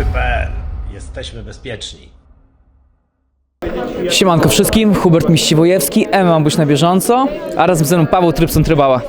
Ruchy.pl. Jesteśmy bezpieczni. Siemanko wszystkim, Hubert Miściwojewski, MMA być na bieżąco, a razem ze mną Paweł Trypson-Trybała.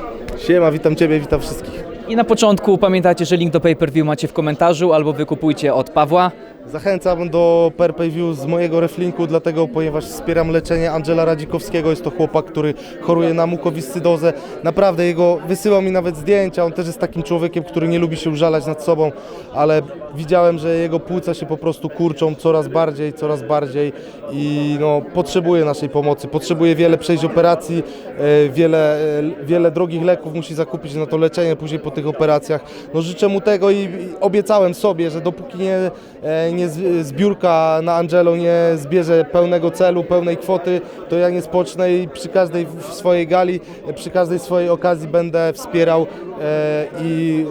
Siema, witam Ciebie, witam wszystkich. I na początku pamiętajcie, że link do pay-per-view macie w komentarzu albo wykupujcie od Pawła. Zachęcam do per pay view z mojego reflinku, dlatego ponieważ wspieram leczenie Angela Radzikowskiego. Jest to chłopak, który choruje na mukowiscydozę. Naprawdę jego wysyłał mi nawet zdjęcia. On też jest takim człowiekiem, który nie lubi się użalać nad sobą, ale widziałem, że jego płuca się po prostu kurczą coraz bardziej, coraz bardziej i no, potrzebuje naszej pomocy. Potrzebuje wiele przejść operacji, e, wiele, e, wiele drogich leków musi zakupić na to leczenie później po tych operacjach. No, życzę mu tego i, i obiecałem sobie, że dopóki nie, e, nie zbiórka na Angelo nie zbierze pełnego celu, pełnej kwoty, to ja nie spocznę i przy każdej swojej gali, przy każdej swojej okazji będę wspierał e, i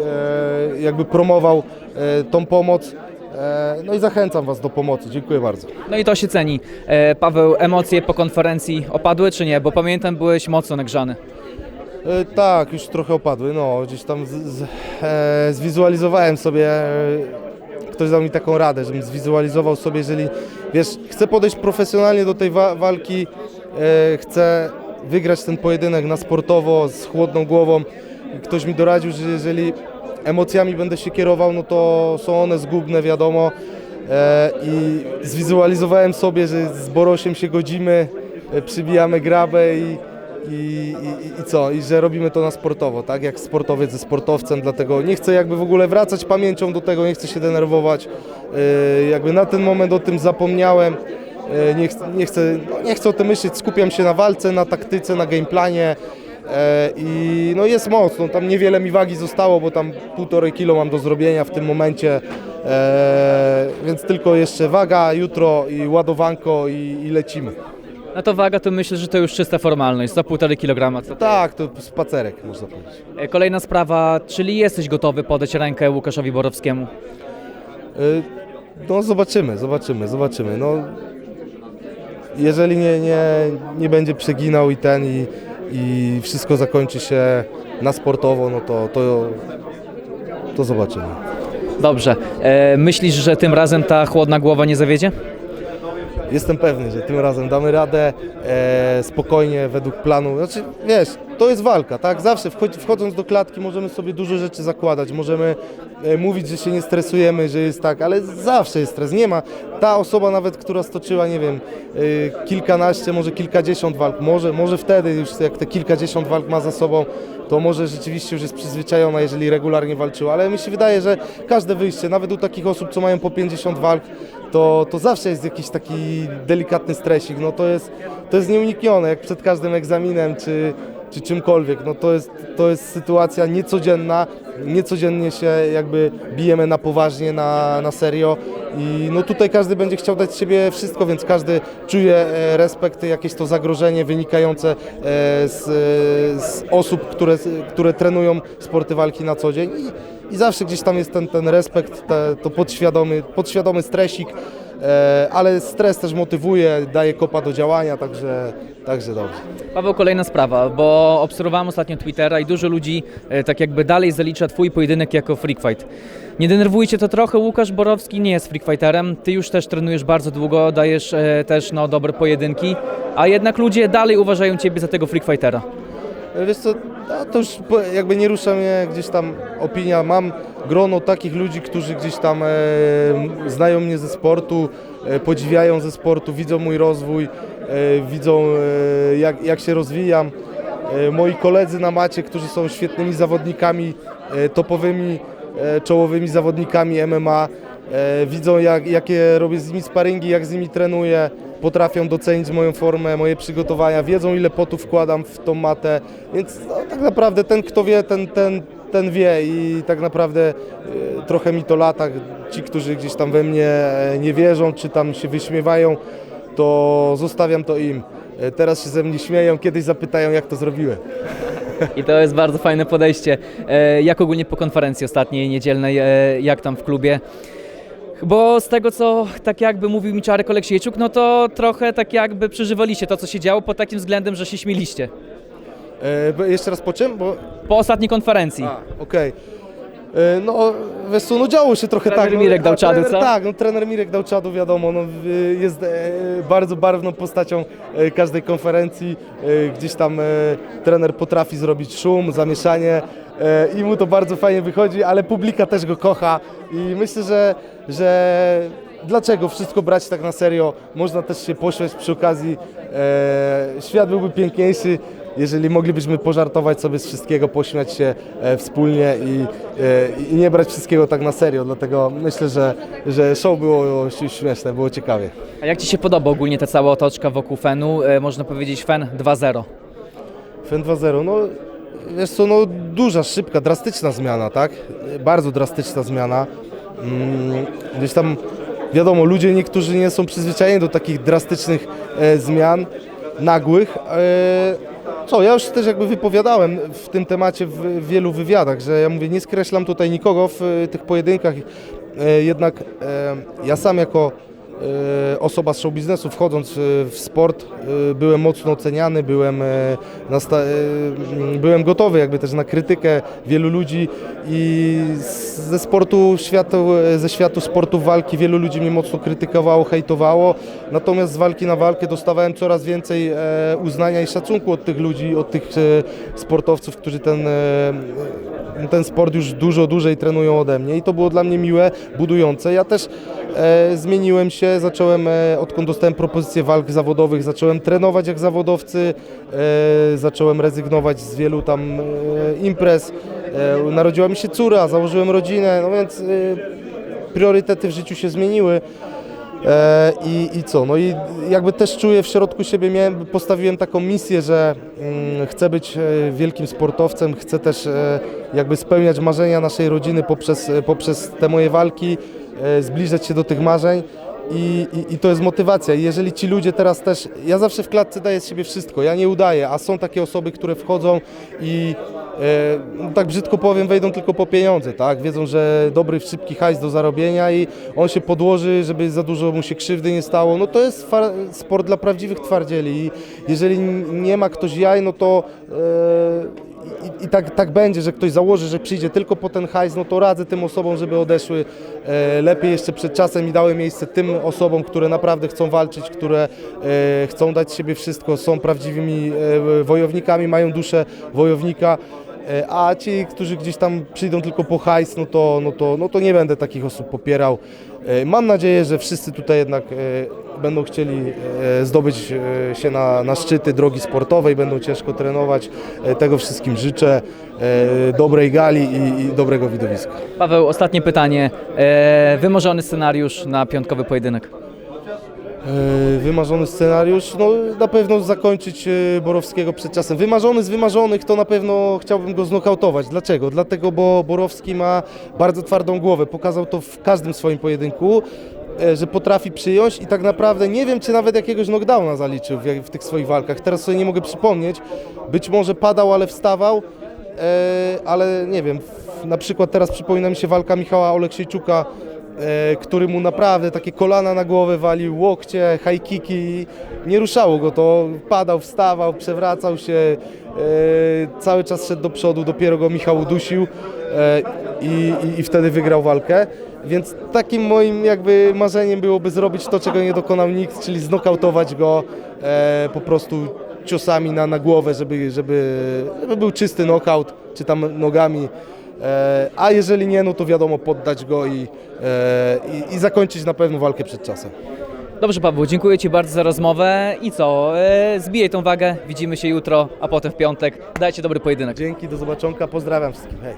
e, jakby promował e, tą pomoc. No i zachęcam Was do pomocy. Dziękuję bardzo. No i to się ceni. Paweł, emocje po konferencji opadły czy nie? Bo pamiętam, byłeś mocno nagrzany. Tak, już trochę opadły. No, gdzieś tam z, z, zwizualizowałem sobie. Ktoś dał mi taką radę, żebym zwizualizował sobie, jeżeli wiesz, chcę podejść profesjonalnie do tej wa- walki, e, chcę wygrać ten pojedynek na sportowo, z chłodną głową. Ktoś mi doradził, że jeżeli emocjami będę się kierował, no to są one zgubne, wiadomo. E, I zwizualizowałem sobie, że z Borosiem się godzimy, e, przybijamy grabę i, i, i, i co? I że robimy to na sportowo, tak? Jak sportowiec ze sportowcem, dlatego nie chcę jakby w ogóle wracać pamięcią do tego, nie chcę się denerwować. Yy, jakby na ten moment o tym zapomniałem. Yy, nie, chcę, nie, chcę, no nie chcę o tym myśleć, skupiam się na walce, na taktyce, na gameplanie. E, I no jest mocno, tam niewiele mi wagi zostało, bo tam półtorej kilo mam do zrobienia w tym momencie, e, więc tylko jeszcze waga, jutro i ładowanko i, i lecimy. No to waga, to myślę, że to już czysta formalność, za półtorej kilograma. Co? Tak, to spacerek można powiedzieć. E, Kolejna sprawa, czyli jesteś gotowy podać rękę Łukaszowi Borowskiemu? Y, No zobaczymy, zobaczymy, zobaczymy. No, jeżeli nie, nie, nie będzie przeginał i ten i, i wszystko zakończy się na sportowo, no to, to, to zobaczymy. Dobrze. E, myślisz, że tym razem ta chłodna głowa nie zawiedzie? Jestem pewny, że tym razem damy radę e, spokojnie, według planu. Znaczy, wiesz, to jest walka, tak? Zawsze wchodząc do klatki możemy sobie dużo rzeczy zakładać, możemy e, mówić, że się nie stresujemy, że jest tak, ale zawsze jest stres. Nie ma. Ta osoba nawet, która stoczyła, nie wiem, e, kilkanaście, może kilkadziesiąt walk, może, może wtedy już jak te kilkadziesiąt walk ma za sobą, to może rzeczywiście już jest przyzwyczajona, jeżeli regularnie walczyła, ale mi się wydaje, że każde wyjście, nawet u takich osób, co mają po 50 walk, to, to zawsze jest jakiś taki delikatny stresik, no to jest, to jest nieuniknione, jak przed każdym egzaminem, czy, czy czymkolwiek, no to jest, to jest sytuacja niecodzienna, niecodziennie się jakby bijemy na poważnie, na, na serio i no tutaj każdy będzie chciał dać z siebie wszystko, więc każdy czuje e, respekt, jakieś to zagrożenie wynikające e, z, z osób, które, które trenują sporty walki na co dzień. I, i zawsze gdzieś tam jest ten, ten respekt, te, to podświadomy, podświadomy stresik, e, ale stres też motywuje, daje kopa do działania, także, także dobrze. Paweł, kolejna sprawa, bo obserwowałem ostatnio Twittera i dużo ludzi e, tak jakby dalej zalicza twój pojedynek jako freak fight. Nie denerwuje cię to trochę? Łukasz Borowski nie jest freak fighterem, ty już też trenujesz bardzo długo, dajesz e, też no, dobre pojedynki, a jednak ludzie dalej uważają ciebie za tego freak fightera. E, Wiesz co, to już jakby nie rusza mnie gdzieś tam opinia. Mam grono takich ludzi, którzy gdzieś tam e, znają mnie ze sportu, e, podziwiają ze sportu, widzą mój rozwój, e, widzą jak, jak się rozwijam. Moi koledzy na macie, którzy są świetnymi zawodnikami, topowymi, czołowymi zawodnikami MMA, widzą jak, jakie robię z nimi sparingi, jak z nimi trenuję, potrafią docenić moją formę, moje przygotowania, wiedzą ile potu wkładam w tą matę, więc no, tak naprawdę ten kto wie, ten, ten, ten wie i tak naprawdę e, trochę mi to lata. Ci, którzy gdzieś tam we mnie e, nie wierzą, czy tam się wyśmiewają, to zostawiam to im. E, Teraz się ze mnie śmieją, kiedyś zapytają jak to zrobiłem. I to jest bardzo fajne podejście. Jak ogólnie po konferencji ostatniej niedzielnej, jak tam w klubie? Bo z tego, co tak jakby mówił mi Czarek Oleksiejczuk, no to trochę tak jakby przeżywaliście to, co się działo pod takim względem, że się śmieliście. E, jeszcze raz po czym? Bo Po ostatniej konferencji. A, okej. E, No, wiesz co, no działo się trochę Trener tak. no, Mirek dał a czadu, trener, co? Tak, no trener Mirek dał czadu, wiadomo, no, y, jest e, bardzo barwną postacią e, każdej konferencji. E, Gdzieś tam e, trener potrafi zrobić szum, zamieszanie e, i mu to bardzo fajnie wychodzi, ale publika też go kocha i myślę, że, że dlaczego wszystko brać tak na serio? Można też się pośmiać przy okazji. E, świat byłby piękniejszy, jeżeli moglibyśmy pożartować sobie z wszystkiego, pośmiać się e, wspólnie i, e, i nie brać wszystkiego tak na serio. Dlatego myślę, że, że show było śmieszne, było ciekawie. A jak Ci się podoba ogólnie ta cała otoczka wokół Fenu? E, Można powiedzieć Fen 2-0. FEN 2.0, no wiesz co, no duża, szybka, drastyczna zmiana, tak? Bardzo drastyczna zmiana. Mm, Gdzieś tam, wiadomo, ludzie niektórzy nie są przyzwyczajeni do takich drastycznych e, zmian, nagłych. E, co, ja już też jakby wypowiadałem w tym temacie w, wielu wywiadach, że ja mówię, nie skreślam tutaj nikogo w e, tych pojedynkach, e, jednak e, ja sam jako osoba z show biznesu wchodząc e, w sport e, byłem mocno oceniany, byłem, e, nasta- e, m, byłem gotowy jakby też na krytykę wielu ludzi i ze sportu światu, e, ze światu sportu walki wielu ludzi mnie mocno krytykowało, hejtowało, natomiast z walki na walkę dostawałem coraz więcej e, uznania i szacunku od tych ludzi, od tych e, sportowców, którzy ten e, ten sport już dużo dłużej trenują ode mnie i to było dla mnie miłe, budujące. Ja też e, zmieniłem się, zacząłem, e, odkąd dostałem propozycje walk zawodowych, zacząłem trenować jak zawodowcy, e, zacząłem rezygnować z wielu tam e, imprez. E, narodziła mi się córa, założyłem rodzinę, no więc e, priorytety w życiu się zmieniły. E, I, I co? No i jakby też czuję w środku siebie, miałem, postawiłem taką misję, że mm, chcę być e, wielkim sportowcem, chcę też e, jakby spełniać marzenia naszej rodziny poprzez, e, poprzez te moje walki, e, zbliżać się do tych marzeń. I, i, I to jest motywacja. Jeżeli ci ludzie teraz też. Ja zawsze w klatce daję z siebie wszystko, ja nie udaję, a są takie osoby, które wchodzą i e, no tak brzydko powiem, wejdą tylko po pieniądze, tak? Wiedzą, że dobry, szybki hajs do zarobienia i on się podłoży, żeby za dużo mu się krzywdy nie stało. No to jest sport dla prawdziwych twardzieli i jeżeli nie ma ktoś jaj, no to e, i, i tak, tak będzie, że ktoś założy, że przyjdzie tylko po ten hajs, no to radzę tym osobom, żeby odeszły e, lepiej jeszcze przed czasem i dały miejsce tym osobom, które naprawdę chcą walczyć, które e, chcą dać siebie wszystko, są prawdziwymi e, wojownikami, mają duszę wojownika. E, A ci, którzy gdzieś tam przyjdą tylko po hajs, no to, no to, no to nie będę takich osób popierał. E, Mam nadzieję, że wszyscy tutaj jednak e, będą chcieli zdobyć się na, na szczyty drogi sportowej, będą ciężko trenować. Tego wszystkim życzę. Dobrej gali i, i dobrego widowiska. Paweł, ostatnie pytanie. Wymarzony scenariusz na piątkowy pojedynek. E, Wymarzony scenariusz, no na pewno zakończyć e, Borowskiego przed czasem. Wymarzony z wymarzonych to na pewno chciałbym go znokautować. Dlaczego? Dlatego, bo Borowski ma bardzo twardą głowę. Pokazał to w każdym swoim pojedynku, e, że potrafi przyjąć i tak naprawdę nie wiem, czy nawet jakiegoś knockdowna zaliczył w, w tych swoich walkach. Teraz sobie nie mogę przypomnieć. Być może padał, ale wstawał, e, ale nie wiem. Na przykład teraz przypomina mi się walka Michała Oleksiejczuka który mu naprawdę takie kolana na głowę walił, łokcie, high kicki, nie ruszało go to, padał, wstawał, przewracał się, e, cały czas szedł do przodu, dopiero go Michał udusił e, i, i, i wtedy wygrał walkę. Więc takim moim jakby marzeniem byłoby zrobić to, czego nie dokonał nikt, czyli znokautować go e, po prostu ciosami na, na głowę, żeby, żeby, żeby był czysty knockout, czy tam nogami. E, a jeżeli nie, no to wiadomo, poddać go i, e, i, i zakończyć na pewno walkę przed czasem. Dobrze, Paweł, dziękuję Ci bardzo za rozmowę i co? E, zbijaj tą wagę, widzimy się jutro, a potem w piątek. Dajcie dobry pojedynek. Dzięki, do zobaczonka, pozdrawiam wszystkich. Hej.